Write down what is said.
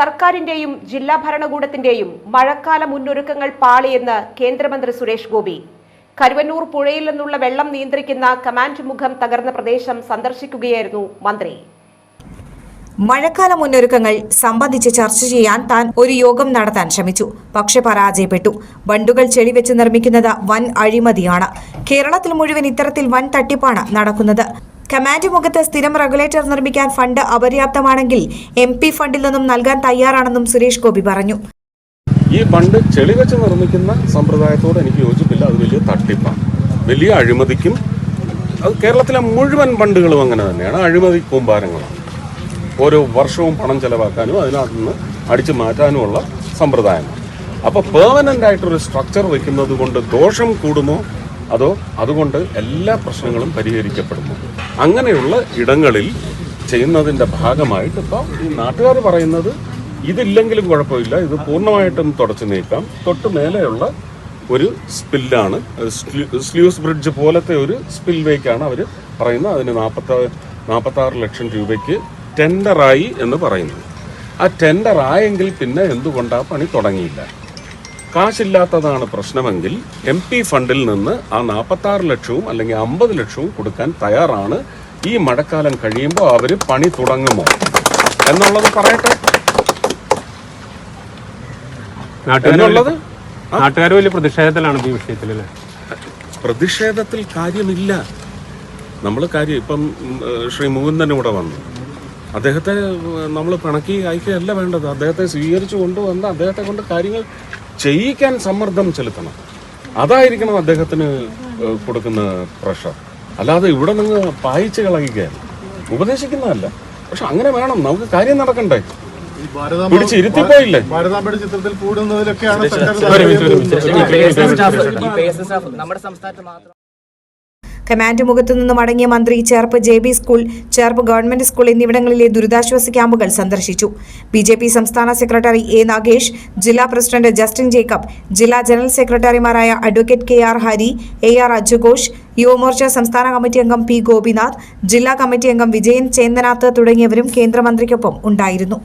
സർക്കാരിന്റെയും ജില്ലാ ഭരണകൂടത്തിന്റെയും മഴക്കാല മുന്നൊരുക്കങ്ങൾ പാളിയെന്ന് കേന്ദ്രമന്ത്രി സുരേഷ് ഗോപി. കരുവന്നൂർ പുഴയിൽ നിന്നുള്ള വെള്ളം നിയന്ത്രിക്കുന്ന കമാൻഡ് മുഖം തകർന്ന പ്രദേശം സന്ദർശിക്കുകയായിരുന്നു മന്ത്രി. മഴക്കാല മുന്നൊരുക്കങ്ങൾ സംബന്ധിച്ച് ചർച്ച ചെയ്യാൻ താൻ ഒരു യോഗം നടത്താൻ ശ്രമിച്ചു. പക്ഷെ പരാജയപ്പെട്ടു. ബണ്ടുകൾ ചെളിവെച്ച് നിർമ്മിക്കുന്നത് വൻ അഴിമതിയാണ്. കേരളത്തിൽ മുഴുവൻ ഇത്തരത്തിൽ വൻ തട്ടിപ്പാണ് നടക്കുന്നത്. കമാൻഡ് മുഖത്ത് സ്ഥിരം റെഗുലേറ്റർ നിർമ്മിക്കാൻ ഫണ്ട് അപര്യാപ്തമാണെങ്കിൽ എം പി ഫണ്ടിൽ നിന്നും നൽകാൻ തയ്യാറാണെന്നും സുരേഷ് ഗോപി പറഞ്ഞു. ഈ ഫണ്ട് ചെളി വെച്ച് നിർമ്മിക്കുന്ന സമ്പ്രദായത്തോട് എനിക്ക് യോജിപ്പില്ല. അത് വലിയ തട്ടിപ്പാണ്. വലിയ അഴിമതിക്കും അത് കേരളത്തിലെ മുഴുവൻ ഫണ്ടുകളും അങ്ങനെ തന്നെയാണ്. അഴിമതി കൂമ്പാരങ്ങളാണ്. ഓരോ വർഷവും പണം ചെലവാക്കാനും അതിനകത്ത് നിന്ന് അടിച്ചു മാറ്റാനുമുള്ള സമ്പ്രദായമാണ്. അപ്പോൾ പെർമനന്റ് ആയിട്ടൊരു സ്ട്രക്ചർ വെക്കുന്നത് കൊണ്ട് ദോഷം കൂടുമോ? അതോ അതുകൊണ്ട് എല്ലാ പ്രശ്നങ്ങളും പരിഹരിക്കപ്പെടുന്നു. അങ്ങനെയുള്ള ഇടങ്ങളിൽ ചെയ്യുന്നതിന്റെ ഭാഗമായിട്ട് ഇപ്പോൾ ഈ നാട്ടുകാർ പറയുന്നത് ഇതില്ലെങ്കിലും കുഴപ്പമില്ല ഇത് പൂർണമായിട്ടും തുടച്ചു നീക്കാം. തൊട്ട് മേലെയുള്ള ഒരു സ്പില്ലാണ് സ്ലൂസ് ബ്രിഡ്ജ് പോലത്തെ ഒരു സ്പിൽവേക്കാണ് അവർ പറയുന്നത്. അതിന് നാൽപ്പത്ത നാൽപ്പത്താറ് ലക്ഷം രൂപയ്ക്ക് ടെൻഡറായി എന്ന് പറയുന്നത്. ആ ടെൻഡർ ആയെങ്കിൽ പിന്നെ എന്തുകൊണ്ട് ആ പണി തുടങ്ങിയില്ല? കാശില്ലാത്തതാണ് പ്രശ്നമെങ്കിൽ എം പി ഫണ്ടിൽ നിന്ന് ആ നാൽപ്പത്താറ് ലക്ഷവും അല്ലെങ്കിൽ അമ്പത് ലക്ഷവും കൊടുക്കാൻ തയ്യാറാണ്. ഈ മഴക്കാലം കഴിയുമ്പോൾ അവർ പണി തുടങ്ങുമോ? എന്നുള്ളത് പറയട്ടെ. നാട്ടുകാർ എന്നുള്ളത്? നാട്ടുകാർ വലിയ പ്രതിഷേധത്തിലാണ് ഈ വിഷയത്തിൽ പ്രതിഷേധത്തിൽ കാര്യമില്ല. നമ്മൾ കാര്യം ഇപ്പം ശ്രീ മുകുന്ദൻ ഇവിടെ വന്നു. അദ്ദേഹത്തെ നമ്മൾ പിണക്കി അയക്കുകയല്ല വേണ്ടത് അദ്ദേഹത്തെ സ്വീകരിച്ചു കൊണ്ടുവന്ന് അദ്ദേഹത്തെ കൊണ്ട് കാര്യങ്ങൾ ചെയ്യിക്കാൻ സമ്മർദ്ദം ചെലുത്തണം അതായിരിക്കണം അദ്ദേഹത്തിന് കൊടുക്കുന്ന പ്രഷർ അല്ലാതെ ഇവിടെ നിന്ന് പായിച്ച് കളയുകയല്ല ഉപദേശിക്കുന്നതല്ല പക്ഷെ അങ്ങനെ വേണം നമുക്ക് കാര്യം നടക്കണ്ടേ പിടിച്ച് ഇരുത്തിപ്പോയില്ലേ ചിത്രത്തിൽ കൂടുന്നതിലൊക്കെയാണ്. നമ്മുടെ സംസ്ഥാനത്ത് മാത്രം കമാൻഡ് മുഖത്തു നിന്നും മടങ്ങിയ മന്ത്രി Cherpu J B school Cherpu government school എന്നിവിടങ്ങളിലെ ദുരിതാശ്വാസ ക്യാമ്പുകൾ സന്ദർശിച്ചു. ബി ജെ പി സംസ്ഥാന സെക്രട്ടറി എ നാഗേഷ് ജില്ലാ പ്രസിഡന്റ് ജസ്റ്റിൻ ജേക്കബ് ജില്ലാ ജനറൽ സെക്രട്ടറിമാരായ advocate K R Hari A R അജുഘോഷ് Yuvamorcha സംസ്ഥാന കമ്മിറ്റി അംഗം പി ഗോപിനാഥ് ജില്ലാ കമ്മിറ്റി അംഗം വിജയൻ ചേന്ദനാഥ് തുടങ്ങിയവരും കേന്ദ്രമന്ത്രിക്കൊപ്പം ഉണ്ടായിരുന്നു.